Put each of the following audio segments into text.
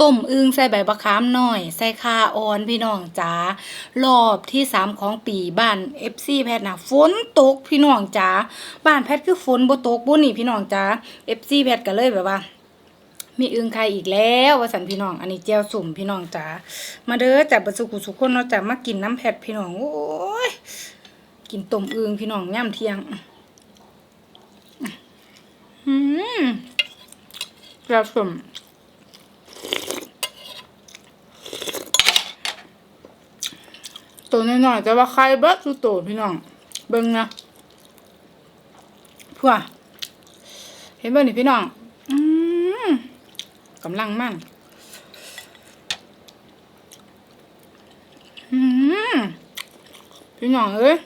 ต้มอึ่งใส่ใบบักขามน้อย ใส่ข่าอ่อนพี่น้องจ๋ารอบที่สามของปีบ้าน FC แพทย์นะฝนตกพี่น้องจ๋าบ้านแพทย์คือฝนบ่ตกบ่นี่พี่น้องจ๋า FC แพทย์ก็เลยแบบว่า มีอึ่งไข่อีกแล้วว่าสันพี่น้อง อันนี้แจ่วสุ่มพี่น้องจ๋ามาเด้อจ้ะเบ่สุขุสุขคนเนาะจ้ะมากินน้ำแพทย์พี่น้องโอ้ยกินต้มอึ่งพี่น้องย่ำเที่ยงอืมแจ่วสุ่ม ตัวน้อยๆแต่ว่าไข่เบิดสุดโตพี่น้อง เบิ่งนะพัวเห็นบ่นี่พี่น้องอืมกำลังมั่นอืมพี่น้องเอ้ย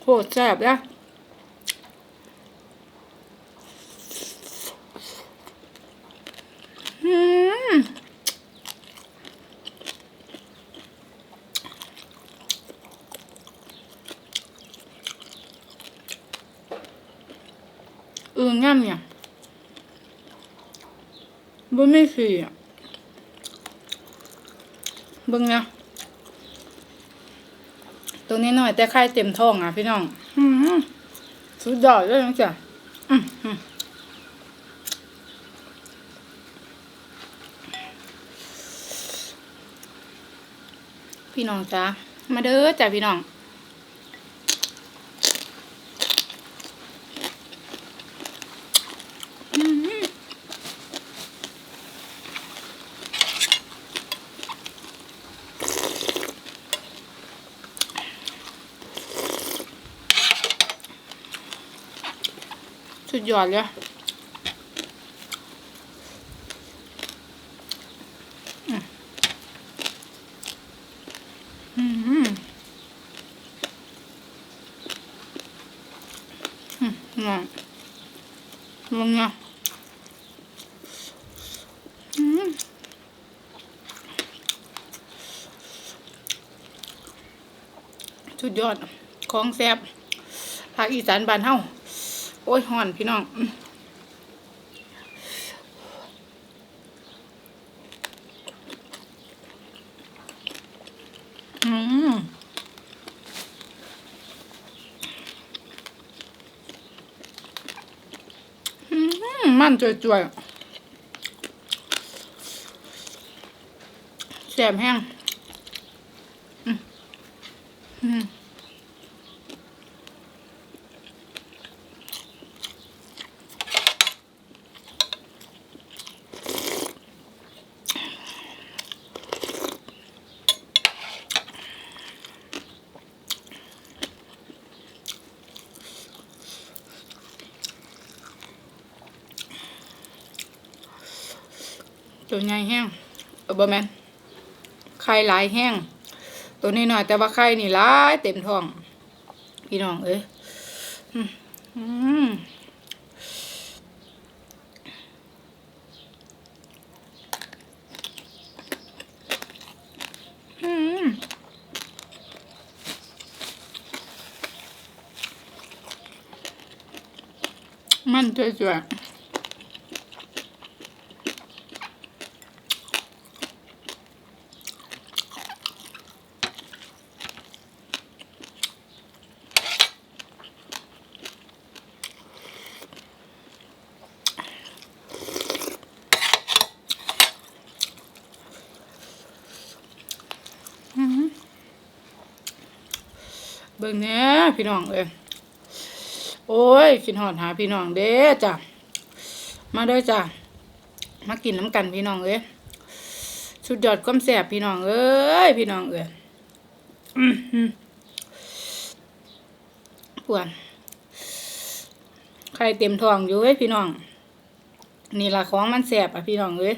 โคตรแซ่บเลยอืม อึ่งย่ำเนี่ยบ่ไม่ขี่อะเบิ่งนะตัวนี้หน่อย แต่ไข่เต็มท้องอะพี่น้องอืมสุดยอดเลยนะจ๊ะอืมอืมพี่น้องจ้ามาเด้อจ้ะพี่น้อง สุ ดยอดเลยอืมอืมอืมอืมน่ะมึงอะอืมสุดยอด ของแซบภาคอีสานบ้านเฮา อ้ยห่อนพี่น้องอืมอืมมมันจ่วยๆแสบแห้ง อืม ตัวใหญ่แห้งเออบ่แมนไข่หลายแห้ง ตัวนี้หน่อยแต่ว่าไข่นี่หลายเต็มท้อง พี่น้องเอ้ยอืมอืมอืมมันจ่วยๆ เบิ่งแหน่พี่น้องเอ้ยโอ้ยคิดฮอดหาพี่น้องเด้จ้ะมาด้อจ้ะมากินน้ำกันพี่น้องเอ้ยสุดยอดความแซ่บพี่น้องเอ้ยพี่น้องเอ้ยปวนไข่เต็มท้องอยู่เว้ยพี่น้อง นี่ละของมันแซ่บอะพี่น้องเอ้ย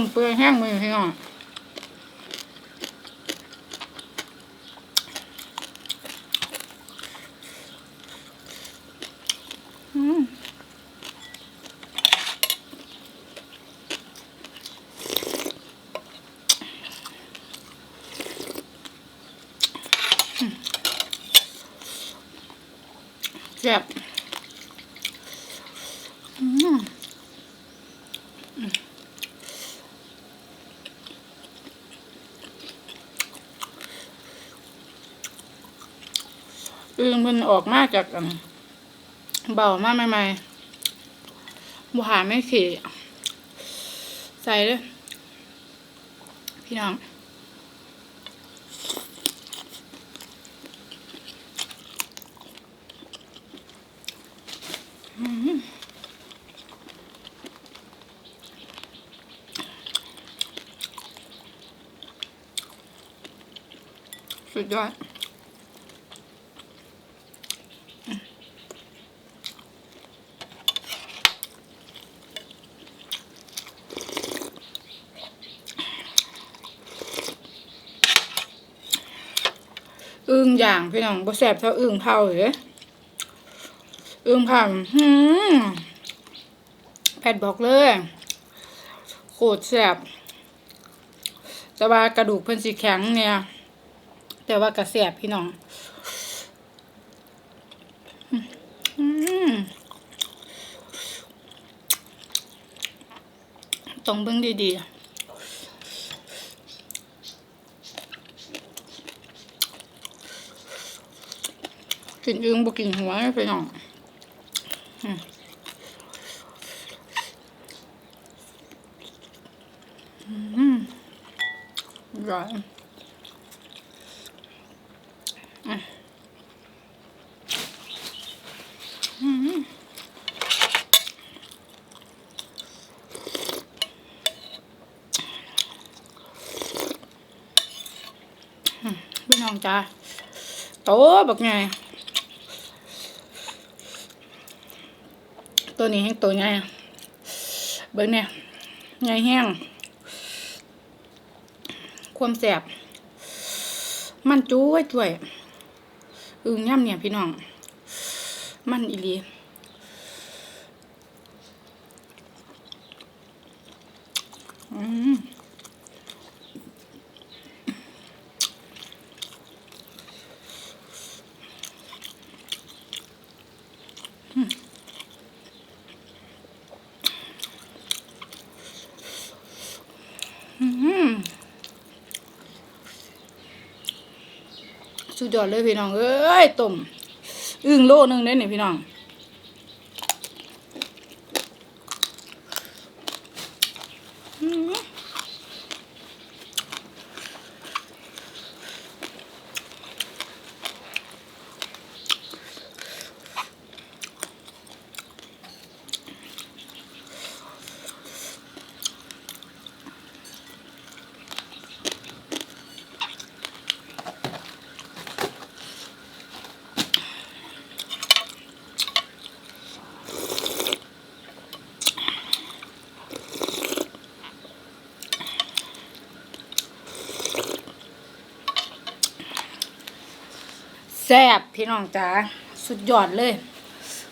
มเปื่อยแห้งมือพี่น้องแซ่บ อึ่งมันออกมาจากอันเบามาใหม่ๆบุหาไม่ขี่ใส่เลยพี่น้องสุดยอด อึ่งอย่างพี่น้องบ่แซ่บเท่าอึ่งเผาเลยอึ่งเผาหืมแพทบอกเลยโคตรแซ่บแต่ว่ากระดูกเพิ่นสิแข็งเนี่ย แต่ว่ากระแสบพี่น้องต้องเบิ่งดีๆ กินอึ้งบ่กินหัวเลยพี่น้องอืมอืมอร่อยพี่น้องจ้าโตบักไง ตัวนี้แห้งตัวใหญ่เบิ้งเนี่ยใหญ่แห้ง ความแสบ มันจุ้ยจุ้ยอึงย่ำเนี่ยพี่น้อง มันอีลีอืม สุดยอดเลยพี่น้องเอ้ยต้มอึ่งโลนึงเด้นี่พี่น้อง แซ่บพี่น้องจ๋าสุดยอดเลย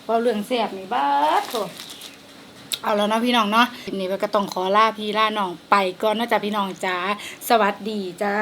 เราเรื่องแซ่บนี่บ้าโถเอาแล้วนะพี่น้องเนาะทีนี้ก็ต้องขอลาพี่ลาน้องไปก่อนนะจ๊ะพี่น้องจ๋าสวัสดีจ้า